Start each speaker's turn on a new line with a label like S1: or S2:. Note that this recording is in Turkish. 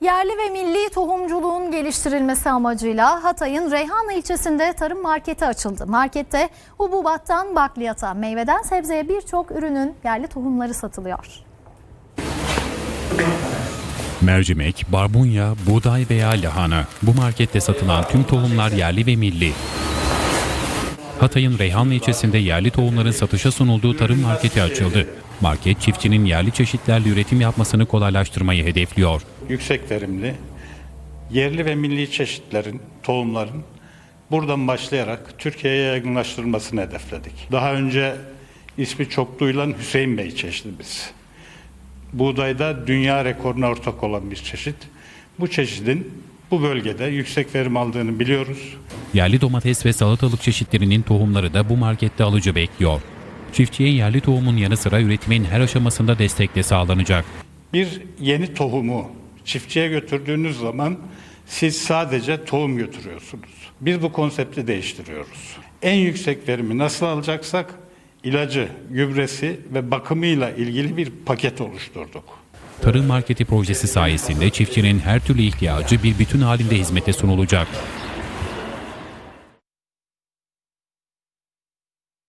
S1: Yerli ve milli tohumculuğun geliştirilmesi amacıyla Hatay'ın Reyhanlı ilçesinde tarım marketi açıldı. Markette hububattan bakliyata, meyveden sebzeye birçok ürünün yerli tohumları satılıyor.
S2: Mercimek, barbunya, buğday veya lahana. Bu markette satılan tüm tohumlar yerli ve milli. Hatay'ın Reyhanlı ilçesinde yerli tohumların satışa sunulduğu tarım marketi açıldı. Market çiftçinin yerli çeşitlerle üretim yapmasını kolaylaştırmayı hedefliyor.
S3: Yüksek verimli, yerli ve milli çeşitlerin, tohumların buradan başlayarak Türkiye'ye yaygınlaştırılmasını hedefledik. Daha önce ismi çok duyulan Hüseyin Bey çeşidimiz. Buğdayda dünya rekoruna ortak olan bir çeşit. Bu çeşidin bu bölgede yüksek verim aldığını biliyoruz.
S2: Yerli domates ve salatalık çeşitlerinin tohumları da bu markette alıcı bekliyor. Çiftçiye yerli tohumun yanı sıra üretimin her aşamasında destek de sağlanacak.
S3: Bir yeni tohumu çiftçiye götürdüğünüz zaman siz sadece tohum götürüyorsunuz. Biz bu konsepti değiştiriyoruz. En yüksek verimi nasıl alacaksak ilacı, gübresi ve bakımıyla ilgili bir paket oluşturduk.
S2: Tarım marketi projesi sayesinde çiftçinin her türlü ihtiyacı bir bütün halinde hizmete sunulacak.